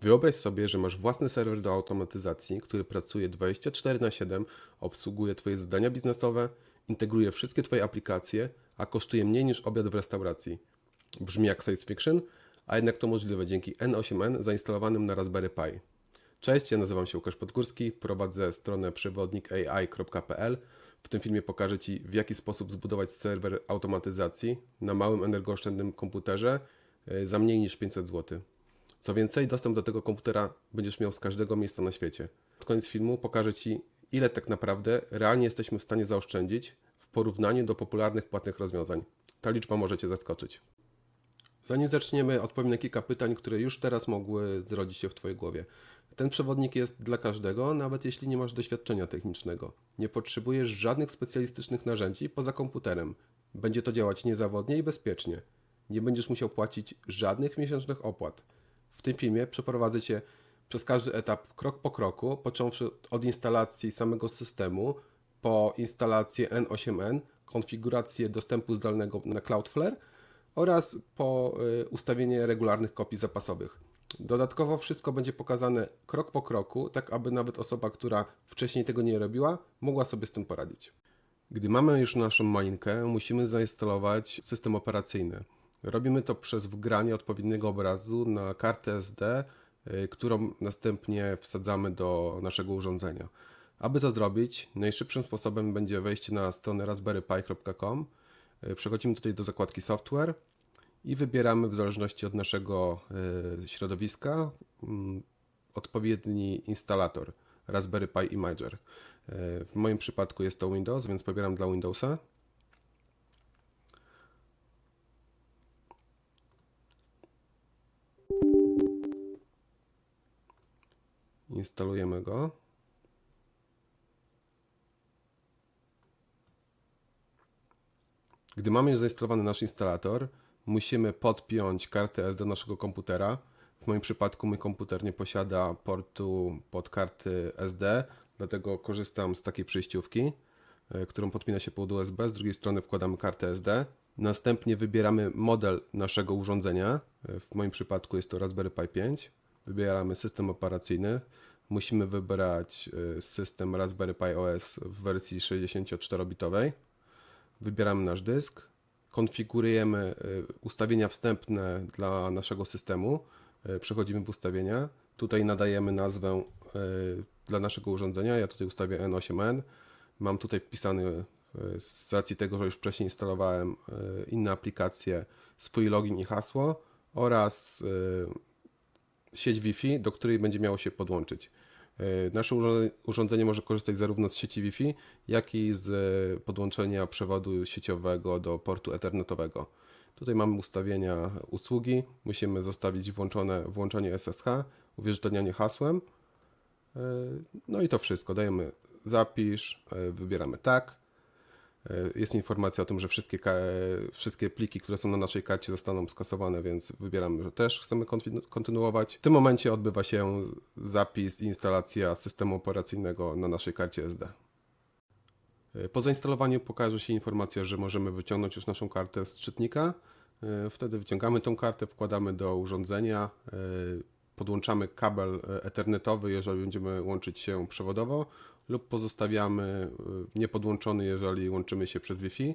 Wyobraź sobie, że masz własny serwer do automatyzacji, który pracuje 24 na 7, obsługuje Twoje zadania biznesowe, integruje wszystkie Twoje aplikacje, a kosztuje mniej niż obiad w restauracji. Brzmi jak science fiction, a jednak to możliwe dzięki N8N zainstalowanym na Raspberry Pi. Cześć, ja nazywam się Łukasz Podgórski, prowadzę stronę przewodnikai.pl. W tym filmie pokażę Ci, w jaki sposób zbudować serwer automatyzacji na małym energooszczędnym komputerze e, za mniej niż 500 zł. Co więcej, dostęp do tego komputera będziesz miał z każdego miejsca na świecie. Pod koniec filmu pokażę Ci, ile tak naprawdę realnie jesteśmy w stanie zaoszczędzić w porównaniu do popularnych płatnych rozwiązań. Ta liczba może Cię zaskoczyć. Zanim zaczniemy, odpowiem na kilka pytań, które już teraz mogły zrodzić się w Twojej głowie. Ten przewodnik jest dla każdego, nawet jeśli nie masz doświadczenia technicznego. Nie potrzebujesz żadnych specjalistycznych narzędzi poza komputerem. Będzie to działać niezawodnie i bezpiecznie. Nie będziesz musiał płacić żadnych miesięcznych opłat. W tym filmie przeprowadzę Cię przez każdy etap krok po kroku, począwszy od instalacji samego systemu, po instalację N8N, konfigurację dostępu zdalnego na Cloudflare oraz po y, ustawienie regularnych kopii zapasowych. Dodatkowo wszystko będzie pokazane krok po kroku, tak aby nawet osoba, która wcześniej tego nie robiła, mogła sobie z tym poradzić. Gdy mamy już naszą malinkę, musimy zainstalować system operacyjny. Robimy to przez wgranie odpowiedniego obrazu na kartę SD, y, którą następnie wsadzamy do naszego urządzenia. Aby to zrobić, najszybszym sposobem będzie wejście na stronę raspberrypi.com. Y, Przechodzimy tutaj do zakładki software i wybieramy w zależności od naszego y, środowiska mm, odpowiedni instalator Raspberry Pi Imager. W moim przypadku jest to Windows, więc pobieram dla Windowsa. Instalujemy go. Gdy mamy już zainstalowany nasz instalator, musimy podpiąć kartę SD do naszego komputera. W moim przypadku mój komputer nie posiada portu pod karty SD, dlatego korzystam z takiej przejściówki, y, którą podpina się pod USB. Z drugiej strony wkładamy kartę SD. Następnie wybieramy model naszego urządzenia. Y, W moim przypadku jest to Raspberry Pi 5. Wybieramy system operacyjny. Musimy wybrać y, system Raspberry Pi OS w wersji 64-bitowej. Wybieramy nasz dysk, konfigurujemy y, ustawienia wstępne dla naszego systemu, y, przechodzimy w ustawienia. Tutaj nadajemy nazwę dla naszego urządzenia. Ja tutaj ustawię N8N. Mam tutaj wpisany z racji tego, że już wcześniej instalowałem inne aplikacje, swój login i hasło oraz sieć Wi-Fi, do której będzie miało się podłączyć. Y, Nasze urząd- urządzenie może korzystać zarówno z sieci Wi-Fi, jak i z y, podłączenia przewodu sieciowego do portu ethernetowego. Tutaj mamy ustawienia usługi. Musimy zostawić włączone włączenie SSH, uwierzytelnianie hasłem. Y, No i to wszystko. Dajemy zapisz, wybieramy tak. Y, Jest informacja o tym, że wszystkie, wszystkie pliki, które są na naszej karcie zostaną skasowane, więc wybieramy, że też chcemy kontynu- kontynuować. W tym momencie odbywa się zapis i instalacja systemu operacyjnego na naszej karcie SD. Y, Po zainstalowaniu pokaże się informacja, że możemy wyciągnąć już naszą kartę z czytnika. Y, Wtedy wyciągamy tą kartę, wkładamy do urządzenia, podłączamy kabel ethernetowy, jeżeli będziemy łączyć się przewodowo, lub pozostawiamy y, niepodłączony, jeżeli łączymy się przez Wi-Fi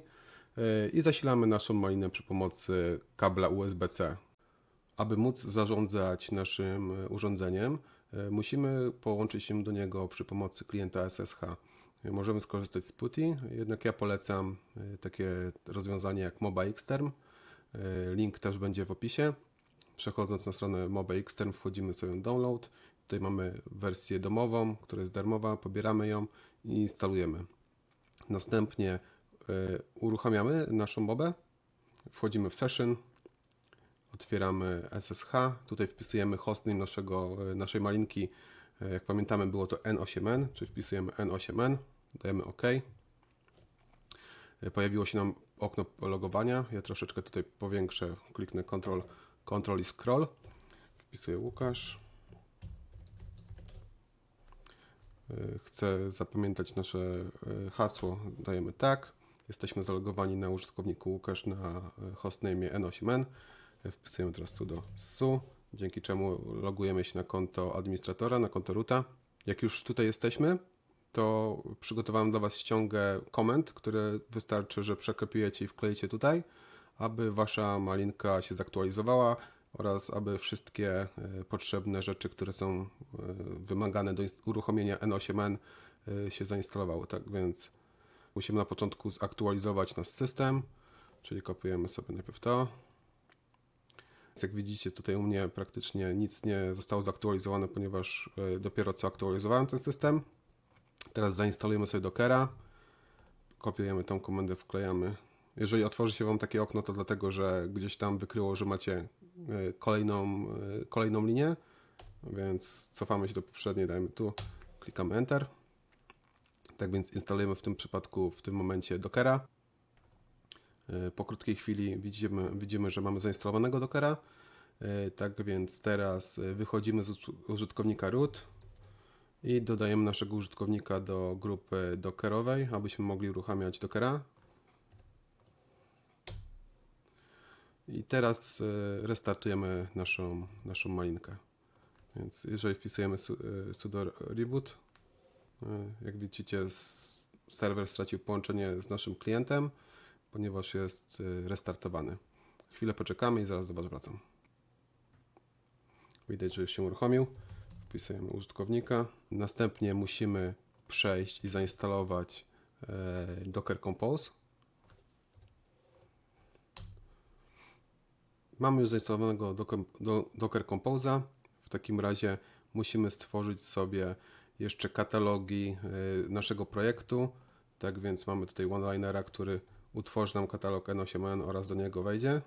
y, i zasilamy naszą malinę przy pomocy kabla USB-C. Aby móc zarządzać naszym y, urządzeniem, musimy połączyć się do niego przy pomocy klienta SSH. Możemy skorzystać z PuTTY, jednak ja polecam takie rozwiązanie jak Moba Xterm. Y, Link też będzie w opisie. Przechodząc na stronę Moba Xterm wchodzimy sobie w download. Tutaj mamy wersję domową, która jest darmowa, pobieramy ją i instalujemy. Następnie y, uruchamiamy naszą mobę, wchodzimy w session, otwieramy SSH, tutaj wpisujemy hostname naszego, y, naszej malinki, Y, jak pamiętamy było to N8N, czyli wpisujemy N8N, dajemy OK. Pojawiło się nam okno logowania, ja troszeczkę tutaj powiększę, kliknę Ctrl, Ctrl i Scroll, wpisuję Łukasz. Y, Chcę zapamiętać nasze y, hasło, dajemy tak. Jesteśmy zalogowani na użytkowniku Łukasz na y, hostname N8N. Y, Wpisujemy teraz tu do SU. dzięki czemu logujemy się na konto administratora, na konto roota. Jak już tutaj jesteśmy, to przygotowałem dla Was ściągę komend, które wystarczy, że przekopiujecie i wkleicie tutaj, aby Wasza malinka się zaktualizowała oraz aby wszystkie e, potrzebne rzeczy, które są e, wymagane do uruchomienia N8N e, się zainstalowały. Tak więc musimy na początku zaktualizować nasz system, czyli kopiujemy sobie najpierw to. Więc jak widzicie, tutaj u mnie praktycznie nic nie zostało zaktualizowane, ponieważ dopiero co aktualizowałem ten system. Teraz zainstalujemy sobie Dockera, kopiujemy tą komendę, wklejamy. Jeżeli otworzy się Wam takie okno, to dlatego, że gdzieś tam wykryło, że macie kolejną, e, kolejną linię, więc cofamy się do poprzedniej, dajemy tu, klikamy Enter. Tak więc instalujemy w tym przypadku, w tym momencie Dockera. E, Po krótkiej chwili widzimy, widzimy że mamy zainstalowanego Dockera. E, Tak więc teraz e, wychodzimy z uż- użytkownika root i dodajemy naszego użytkownika do grupy dockerowej, abyśmy mogli uruchamiać Dockera. I teraz e, restartujemy naszą, naszą malinkę. Więc jeżeli wpisujemy su- e, sudo reboot, e, jak widzicie serwer stracił połączenie z naszym klientem, ponieważ jest restartowany. Chwilę poczekamy i zaraz do Was wracam. Widać, że już się uruchomił. Wpisujemy użytkownika. Następnie musimy przejść i zainstalować Docker Compose. Mamy już zainstalowanego Docker, do, Docker Compose'a. W takim razie musimy stworzyć sobie jeszcze katalogi y, naszego projektu. Tak więc mamy tutaj OneLinera, który utworzy nam katalog N8N oraz do niego wejdzie.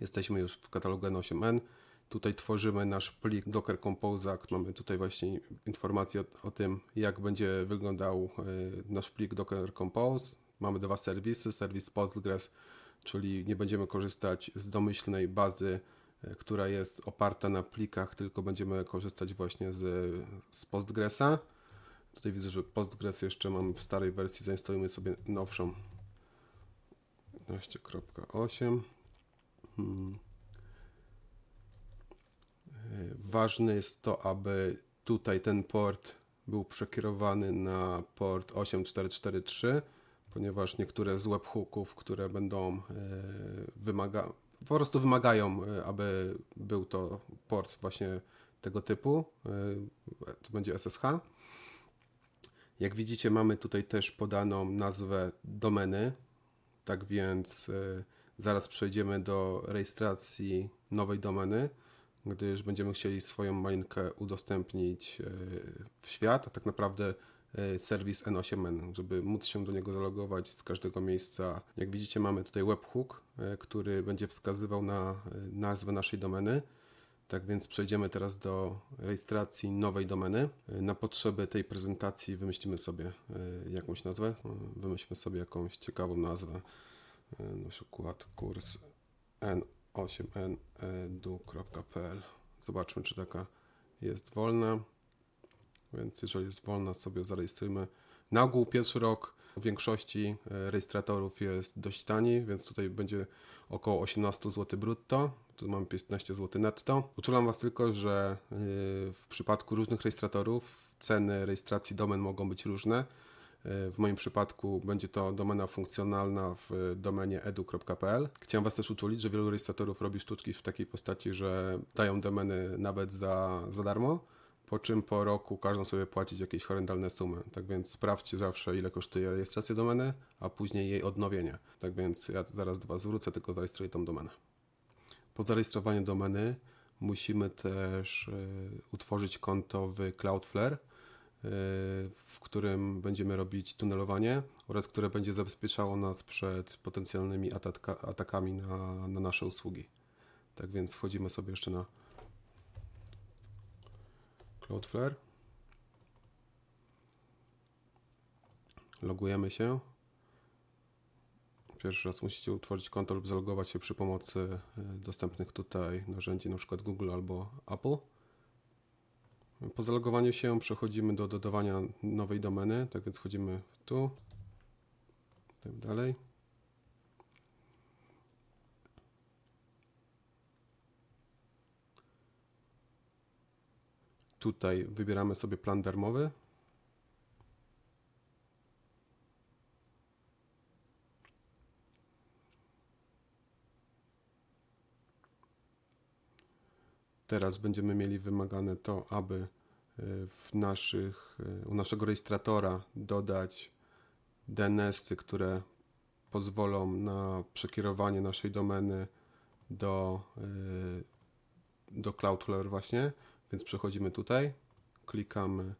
Jesteśmy już w katalogu N8N. Tutaj tworzymy nasz plik Docker Compose'a. Mamy tutaj właśnie informacje o, o tym, jak będzie wyglądał y, nasz plik Docker Compose. Mamy dwa serwisy, serwis Postgres, czyli nie będziemy korzystać z domyślnej bazy, y, która jest oparta na plikach, tylko będziemy korzystać właśnie z, z Postgresa. Tutaj widzę, że Postgres jeszcze mam w starej wersji, zainstalujmy sobie nowszą 11.8. Hmm. E, Ważne jest to, aby tutaj ten port był przekierowany na port 8443, ponieważ niektóre z webhooków, które będą e, wymaga, po prostu wymagają, e, aby był to port właśnie tego typu, e, to będzie SSH. Jak widzicie, mamy tutaj też podaną nazwę domeny, tak więc zaraz przejdziemy do rejestracji nowej domeny, gdyż będziemy chcieli swoją malinkę udostępnić w świat, a tak naprawdę serwis N8N, żeby móc się do niego zalogować z każdego miejsca. Jak widzicie, mamy tutaj webhook, y, który będzie wskazywał na y, nazwę naszej domeny. Tak więc przejdziemy teraz do rejestracji nowej domeny. Na potrzeby tej prezentacji wymyślimy sobie jakąś nazwę. Wymyślmy sobie jakąś ciekawą nazwę. Na przykład kurs n8nedu.pl. Zobaczmy, czy taka jest wolna. Więc jeżeli jest wolna, sobie zarejestrujmy. Na ogół pierwszy rok w większości e, rejestratorów jest dość tani, więc tutaj będzie około 18 zł brutto. Tu mamy 15 zł netto. Uczulam Was tylko, że yy, w przypadku różnych rejestratorów ceny rejestracji domen mogą być różne. Yy, W moim przypadku będzie to domena funkcjonalna w domenie edu.pl. Chciałem Was też uczulić, że wielu rejestratorów robi sztuczki w takiej postaci, że dają domeny nawet za, za darmo po czym po roku każą sobie płacić jakieś horrendalne sumy. Tak więc sprawdźcie zawsze, ile kosztuje rejestracja domeny, a później jej odnowienie. Tak więc ja zaraz do Was wrócę, tylko zarejestruję tą domenę. Po zarejestrowaniu domeny musimy też y, utworzyć konto w Cloudflare, y, w którym będziemy robić tunelowanie oraz które będzie zabezpieczało nas przed potencjalnymi ataka, atakami na, na nasze usługi. Tak więc wchodzimy sobie jeszcze na Cloudflare. Logujemy się. Pierwszy raz musicie utworzyć konto lub zalogować się przy pomocy y, dostępnych tutaj narzędzi, np. Google albo Apple. Po zalogowaniu się przechodzimy do dodawania nowej domeny, tak więc wchodzimy tu, tak dalej. Tutaj wybieramy sobie plan darmowy. Teraz będziemy mieli wymagane to, aby y, w naszych, y, u naszego rejestratora dodać DNS-y, które pozwolą na przekierowanie naszej domeny do, y, do Cloudflare właśnie. Więc przechodzimy tutaj, klikamy,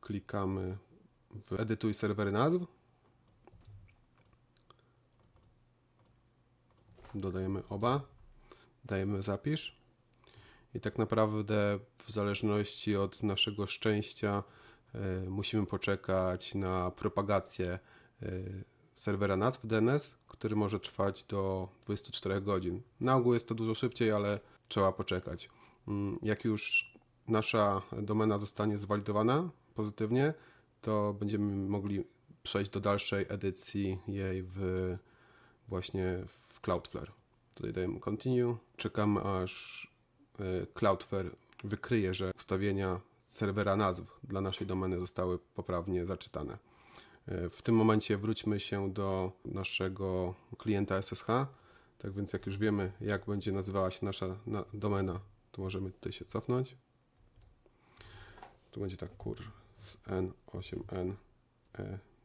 klikamy w edytuj serwery nazw. Dodajemy oba dajemy zapisz i tak naprawdę w zależności od naszego szczęścia y, musimy poczekać na propagację y, serwera nazw DNS, który może trwać do 24 godzin. Na ogół jest to dużo szybciej, ale trzeba poczekać. Mm, Jak już nasza domena zostanie zwalidowana pozytywnie, to będziemy mogli przejść do dalszej edycji jej w właśnie w Cloudflare. Tutaj dajemy continue. Czekamy aż y, Cloudflare wykryje, że ustawienia serwera nazw dla naszej domeny zostały poprawnie zaczytane. Y, W tym momencie wróćmy się do naszego klienta SSH. Tak więc jak już wiemy, jak będzie nazywała się nasza na- domena, to możemy tutaj się cofnąć. Tu będzie tak kurs n8n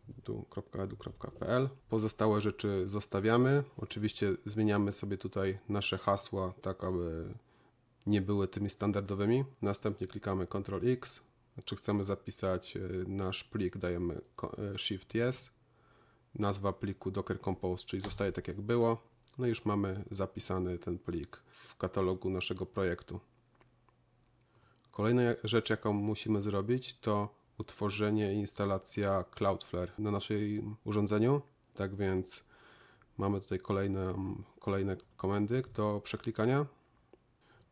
edu.edu.pl. Pozostałe rzeczy zostawiamy. Oczywiście zmieniamy sobie tutaj nasze hasła, tak aby nie były tymi standardowymi. Następnie klikamy Ctrl X. Czy chcemy zapisać e, nasz plik, dajemy e, Shift Yes. Nazwa pliku Docker Compose, czyli zostaje tak jak było. No i już mamy zapisany ten plik w katalogu naszego projektu. Kolejna rzecz, jaką musimy zrobić, to utworzenie i instalacja Cloudflare na naszym urządzeniu. Tak więc mamy tutaj kolejne, kolejne komendy do przeklikania.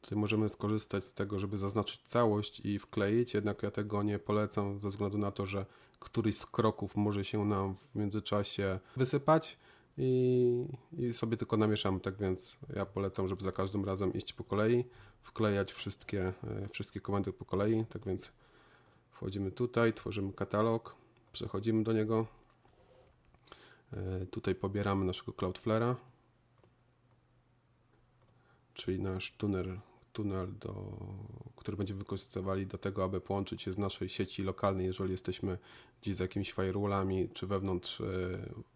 Tutaj możemy skorzystać z tego, żeby zaznaczyć całość i wkleić, jednak ja tego nie polecam ze względu na to, że któryś z kroków może się nam w międzyczasie wysypać i, i sobie tylko namieszamy. Tak więc ja polecam, żeby za każdym razem iść po kolei, wklejać wszystkie, e, wszystkie komendy po kolei. Tak więc Wchodzimy tutaj, tworzymy katalog, przechodzimy do niego. E, Tutaj pobieramy naszego Cloudflare'a, czyli nasz tunel, tunel do, który będziemy wykorzystywali do tego, aby połączyć się z naszej sieci lokalnej, jeżeli jesteśmy gdzieś z jakimiś firewallami, czy wewnątrz, e,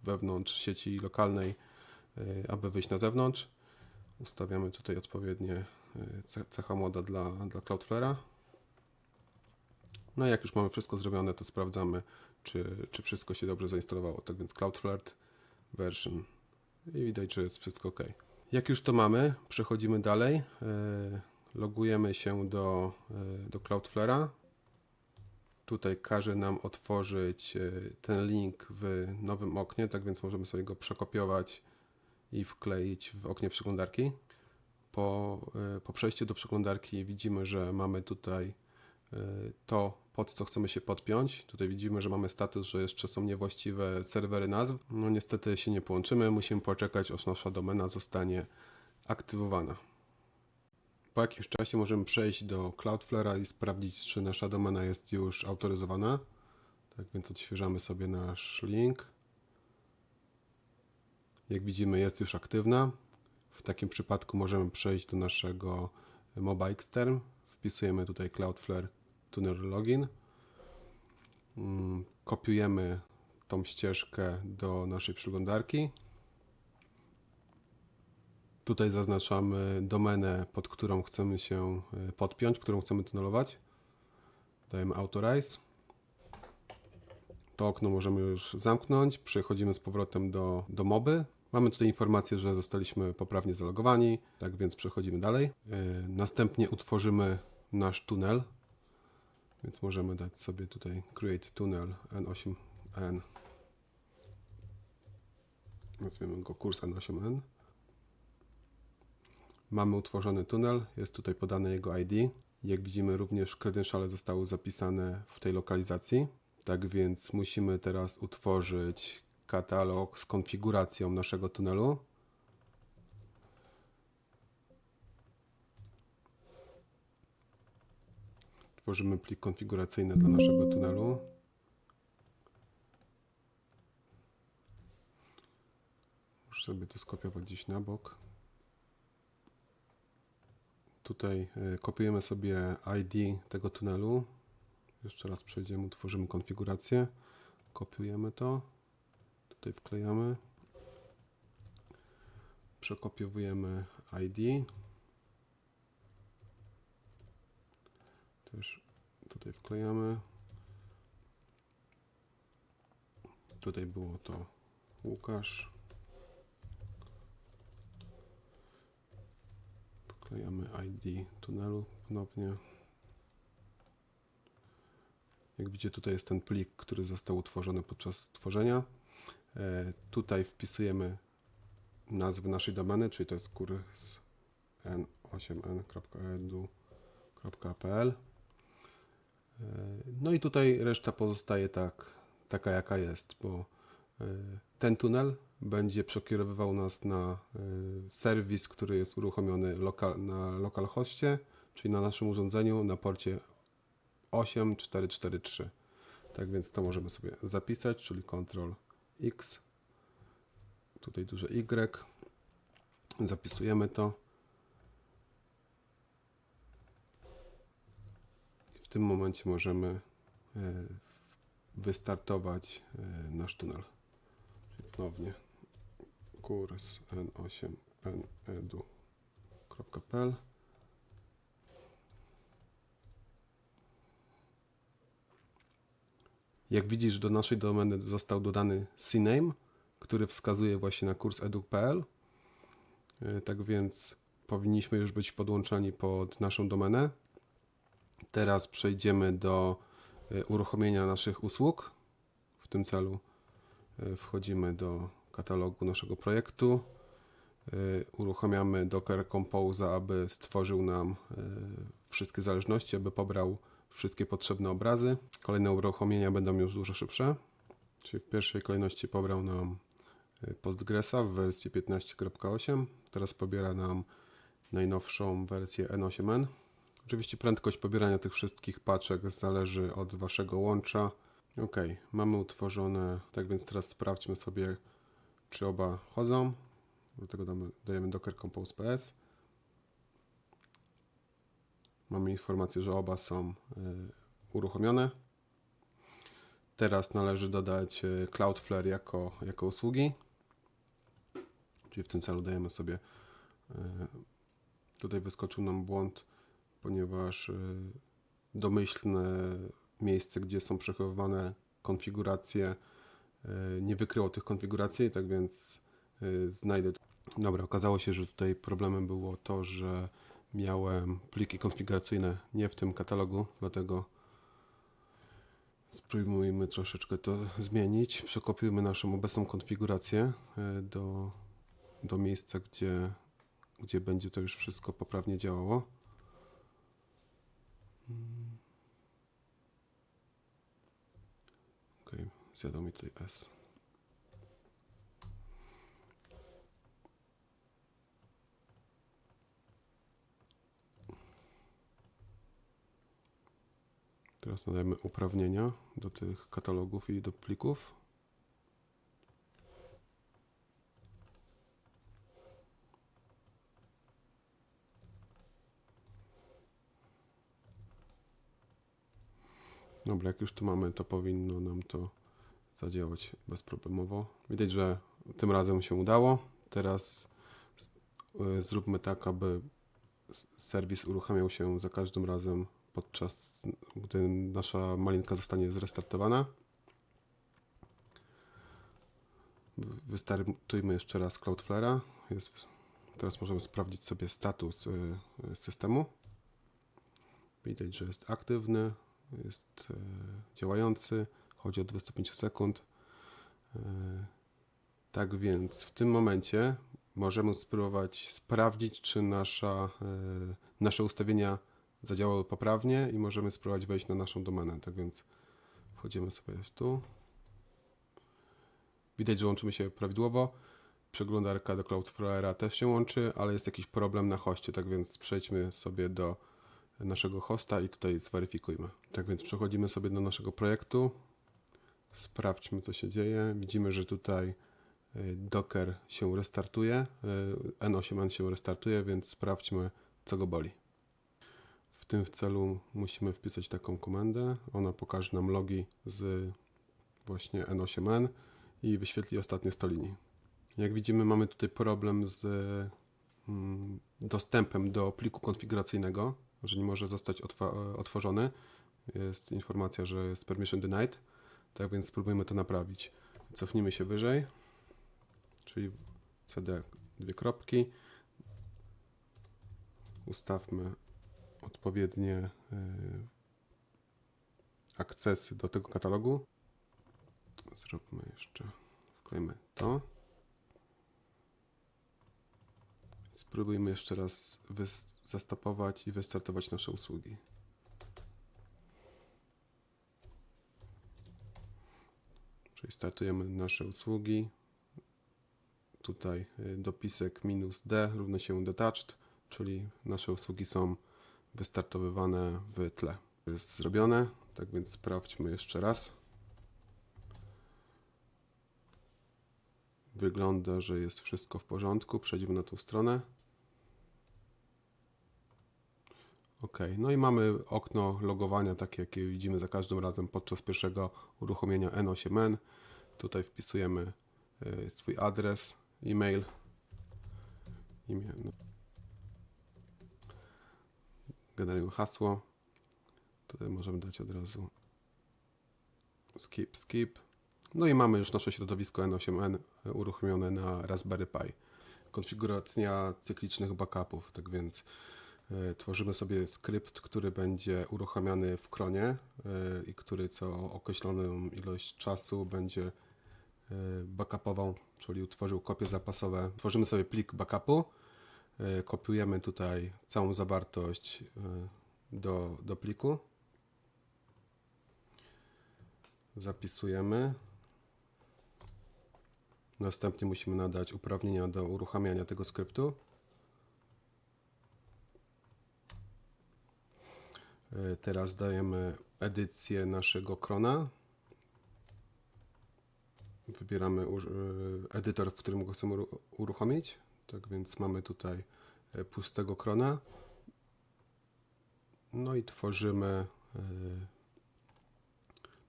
wewnątrz sieci lokalnej, e, aby wyjść na zewnątrz. Ustawiamy tutaj odpowiednie e, ce- cecha moda dla, dla Cloudflare'a. No i jak już mamy wszystko zrobione, to sprawdzamy, czy, czy wszystko się dobrze zainstalowało. Tak więc Cloudflare version i widać, że jest wszystko ok. Jak już to mamy, przechodzimy dalej. Logujemy się do, e, do Cloudflare'a. Tutaj każe nam otworzyć e, ten link w nowym oknie, tak więc możemy sobie go przekopiować i wkleić w oknie przeglądarki. Po, e, po przejściu do przeglądarki widzimy, że mamy tutaj to, pod co chcemy się podpiąć. Tutaj widzimy, że mamy status, że jeszcze są niewłaściwe serwery nazw. No niestety się nie połączymy, musimy poczekać, aż nasza domena zostanie aktywowana. Po jakimś czasie możemy przejść do Cloudflare'a i sprawdzić, czy nasza domena jest już autoryzowana. Tak więc odświeżamy sobie nasz link. Jak widzimy, jest już aktywna. W takim przypadku możemy przejść do naszego MOBA Xterm. Wpisujemy tutaj Cloudflare Tuner Login. Mm, Kopiujemy tą ścieżkę do naszej przeglądarki. Tutaj zaznaczamy domenę, pod którą chcemy się y, podpiąć, którą chcemy tunelować. Dajemy Authorize. To okno możemy już zamknąć. Przechodzimy z powrotem do, do moby. Mamy tutaj informację, że zostaliśmy poprawnie zalogowani, tak więc przechodzimy dalej. Y, Następnie utworzymy nasz tunel, więc możemy dać sobie tutaj create tunnel n8n. Nazwiemy go kurs n8n. Mamy utworzony tunel, jest tutaj podane jego ID. Jak widzimy, również credentiale zostały zapisane w tej lokalizacji. Tak więc musimy teraz utworzyć katalog z konfiguracją naszego tunelu. Tworzymy plik konfiguracyjny dla naszego tunelu. Muszę sobie to skopiować gdzieś na bok. Tutaj y, kopiujemy sobie ID tego tunelu. Jeszcze raz przejdziemy, utworzymy konfigurację. Kopiujemy to. Tutaj wklejamy. Przekopiowujemy ID. Też tutaj wklejamy. Tutaj było to Łukasz. Wklejamy ID tunelu ponownie. Jak widzicie, tutaj jest ten plik, który został utworzony podczas tworzenia. E, tutaj wpisujemy nazwę naszej domeny, czyli to jest kurs n8n.edu.pl. E, No i tutaj reszta pozostaje tak, taka jaka jest, bo e, ten tunel będzie przekierowywał nas na e, serwis, który jest uruchomiony loka, na localhostie, czyli na naszym urządzeniu na porcie 8443. Tak więc to możemy sobie zapisać, czyli Ctrl X, tutaj duże Y. Zapisujemy to. I w tym momencie możemy e, wystartować e, nasz tunel. Ponownie kurs n8nedu.pl Jak widzisz, do naszej domeny został dodany CNAME, który wskazuje właśnie na kurs edu.pl. E, Tak więc powinniśmy już być podłączeni pod naszą domenę. Teraz przejdziemy do e, uruchomienia naszych usług. W tym celu e, wchodzimy do katalogu naszego projektu. E, Uruchamiamy Docker Compose, aby stworzył nam e, wszystkie zależności, aby pobrał wszystkie potrzebne obrazy. Kolejne uruchomienia będą już dużo szybsze. Czyli w pierwszej kolejności pobrał nam y, Postgresa w wersji 15.8. Teraz pobiera nam najnowszą wersję N8N. Oczywiście prędkość pobierania tych wszystkich paczek zależy od Waszego łącza. Ok, mamy utworzone, tak więc teraz sprawdźmy sobie, czy oba chodzą. Do tego damy, dajemy docker compose ps. Mamy informację, że oba są y, uruchomione. Teraz należy dodać y, Cloudflare jako, jako usługi. Czyli w tym celu dajemy sobie. y, Tutaj wyskoczył nam błąd, ponieważ domyślne miejsce, gdzie są przechowywane konfiguracje, nie wykryło tych konfiguracji, tak więc y, znajdę. Dobra, okazało się, że tutaj problemem było to, że miałem pliki konfiguracyjne nie w tym katalogu, dlatego spróbujmy troszeczkę to zmienić. Przekopiujmy naszą obecną konfigurację e, do, do miejsca, gdzie, gdzie będzie to już wszystko poprawnie działało. Mm. Ok, zjadł tutaj S. Teraz nadajemy uprawnienia do tych katalogów i do plików. Dobra, jak już tu mamy, to powinno nam to zadziałać bezproblemowo. Widać, że tym razem się udało. Teraz y, zróbmy tak, aby serwis uruchamiał się za każdym razem podczas gdy nasza malinka zostanie zrestartowana. Wy- Wystartujmy jeszcze raz Cloudflare'a. Jest, teraz możemy sprawdzić sobie status y, y, systemu. Widać, że jest aktywny, jest działający, chodzi o 25 sekund. Y, Tak więc w tym momencie możemy spróbować sprawdzić, czy nasza, y, nasze ustawienia zadziałały poprawnie i możemy spróbować wejść na naszą domenę. Tak więc wchodzimy sobie tu. Widać, że łączymy się prawidłowo. Przeglądarka do Cloudflare'a też się łączy, ale jest jakiś problem na hoście, tak więc przejdźmy sobie do naszego hosta i tutaj zweryfikujmy. Tak więc przechodzimy sobie do naszego projektu. Sprawdźmy, co się dzieje. Widzimy, że tutaj y, Docker się restartuje, y, N8N się restartuje, więc sprawdźmy, co go boli. W tym celu musimy wpisać taką komendę. Ona pokaże nam logi z właśnie N8N i wyświetli ostatnie 100 linii. Jak widzimy, mamy tutaj problem z mm, dostępem do pliku konfiguracyjnego, że nie może zostać otworzony. Jest informacja, że jest permission denied. Tak więc spróbujmy to naprawić. Cofnijmy się wyżej, czyli cd dwie kropki. Ustawmy odpowiednie y, akcesy do tego katalogu. Zróbmy jeszcze, wklejmy to. Spróbujmy jeszcze raz zastopować i wystartować nasze usługi. Czyli startujemy nasze usługi. Tutaj y, dopisek minus D równa się detached, czyli nasze usługi są wystartowywane w tle. Jest zrobione, tak więc sprawdźmy jeszcze raz. Wygląda, że jest wszystko w porządku. Przejdziemy na tą stronę. OK, no i mamy okno logowania, takie jakie widzimy za każdym razem podczas pierwszego uruchomienia N8N. Tutaj wpisujemy y, swój adres, e-mail, imię, no. generujemy hasło. Tutaj możemy dać od razu skip, skip. No i mamy już nasze środowisko N8N uruchomione na Raspberry Pi. Konfiguracja cyklicznych backupów, tak więc tworzymy sobie skrypt, który będzie uruchamiany w kronie y, i który co określoną ilość czasu będzie y, backupował, czyli utworzył kopie zapasowe. Tworzymy sobie plik backupu, kopiujemy tutaj całą zawartość do, do pliku. Zapisujemy. Następnie musimy nadać uprawnienia do uruchamiania tego skryptu. Teraz dajemy edycję naszego krona. Wybieramy y, edytor, w którym go chcemy uru- uruchomić. Tak więc mamy tutaj y, pustego krona. No i tworzymy, y,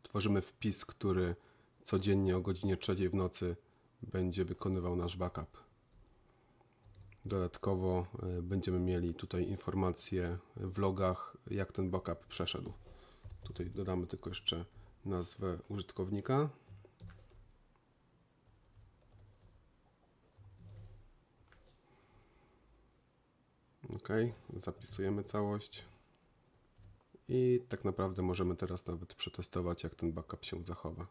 tworzymy wpis, który codziennie o godzinie 3 w nocy będzie wykonywał nasz backup. Dodatkowo y, będziemy mieli tutaj informacje w logach, jak ten backup przeszedł. Tutaj dodamy tylko jeszcze nazwę użytkownika. OK, zapisujemy całość. I tak naprawdę możemy teraz nawet przetestować, jak ten backup się zachowa.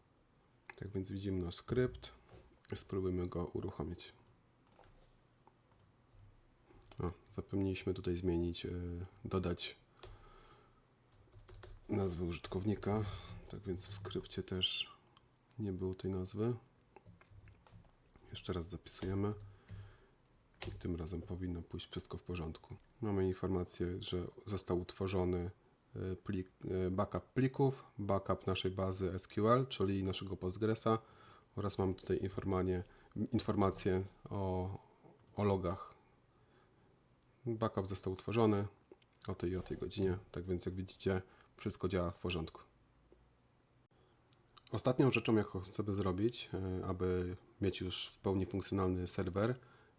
Tak więc widzimy nasz skrypt. Spróbujmy go uruchomić. O, zapomnieliśmy tutaj zmienić, yy, dodać nazwę użytkownika. Tak więc w skrypcie też nie było tej nazwy. Jeszcze raz zapisujemy. I tym razem powinno pójść wszystko w porządku. Mamy informację, że został utworzony y, plik, y, backup plików, backup naszej bazy SQL, czyli naszego Postgresa oraz mamy tutaj informację o, o logach. Backup został utworzony o tej i o tej godzinie, tak więc jak widzicie wszystko działa w porządku. Ostatnią rzeczą, jaką chcemy zrobić, y, aby mieć już w pełni funkcjonalny serwer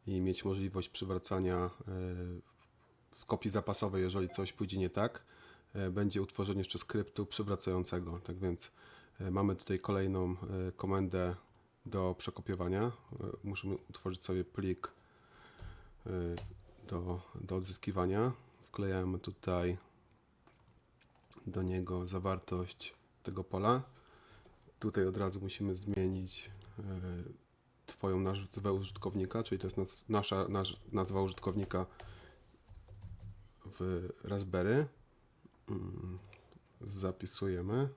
i mieć możliwość przywracania y, z kopii zapasowej, jeżeli coś pójdzie nie tak, y, będzie utworzenie jeszcze skryptu przywracającego. Tak więc mamy tutaj kolejną komendę do przekopiowania. Musimy utworzyć sobie plik do, do odzyskiwania. Wklejamy tutaj do niego zawartość tego pola. Tutaj od razu musimy zmienić y, Twoją nazwę użytkownika, czyli to jest nas, nasza nasz, nazwa użytkownika w Raspberry. Mm, Zapisujemy.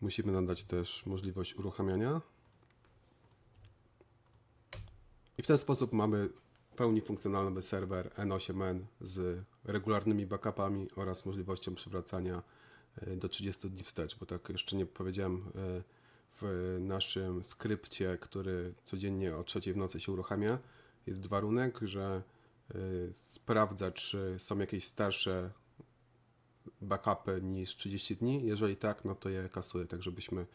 Musimy nadać też możliwość uruchamiania. I w ten sposób mamy pełni funkcjonalny serwer N8N z regularnymi backupami oraz możliwością przywracania e, do 30 dni wstecz, bo tak jeszcze nie powiedziałem e, w naszym skrypcie, który codziennie o 3 w nocy się uruchamia, jest warunek, że e, sprawdza, czy są jakieś starsze backupy niż 30 dni. Jeżeli tak, no to je kasuje, tak żebyśmy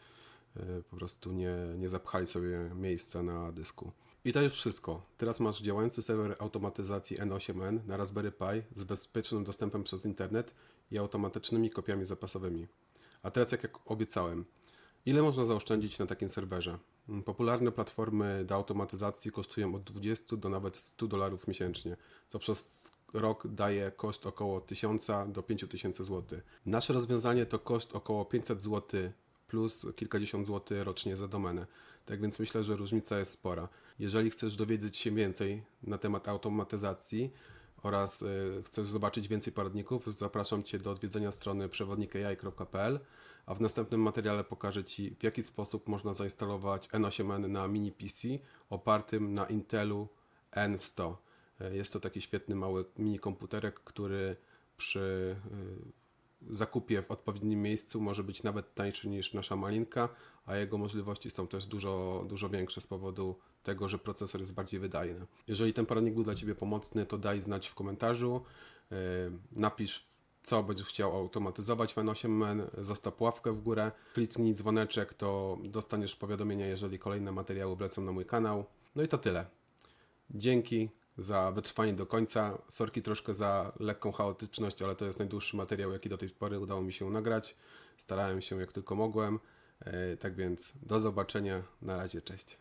po prostu nie, nie zapchali sobie miejsca na dysku. I to już wszystko. Teraz masz działający serwer automatyzacji N8N na Raspberry Pi z bezpiecznym dostępem przez internet i automatycznymi kopiami zapasowymi. A teraz, jak, jak obiecałem, ile można zaoszczędzić na takim serwerze? Mm, Popularne platformy do automatyzacji kosztują od 20 do nawet 100 dolarów miesięcznie, co przez rok daje koszt około 1000 do 5000 zł. Nasze rozwiązanie to koszt około 500 zł plus kilkadziesiąt złotych rocznie za domenę. Tak więc myślę, że różnica jest spora. Jeżeli chcesz dowiedzieć się więcej na temat automatyzacji oraz y, chcesz zobaczyć więcej poradników, zapraszam Cię do odwiedzenia strony przewodnikai.pl, a w następnym materiale pokażę Ci, w jaki sposób można zainstalować N8N na mini PC opartym na Intelu N100. Y, Jest to taki świetny mały mini komputerek, który przy y, zakupie w odpowiednim miejscu może być nawet tańszy niż nasza malinka, a jego możliwości są też dużo, dużo większe z powodu tego, że procesor jest bardziej wydajny. Jeżeli ten poradnik był dla Ciebie pomocny, to daj znać w komentarzu, yy, napisz co będziesz chciał automatyzować w N8N, zostaw łapkę w górę, kliknij dzwoneczek, to dostaniesz powiadomienia, jeżeli kolejne materiały wlecą na mój kanał. No i to tyle. Dzięki za wytrwanie do końca. Sorki troszkę za lekką chaotyczność, ale to jest najdłuższy materiał, jaki do tej pory udało mi się nagrać. Starałem się jak tylko mogłem. E, Tak więc do zobaczenia. Na razie, cześć.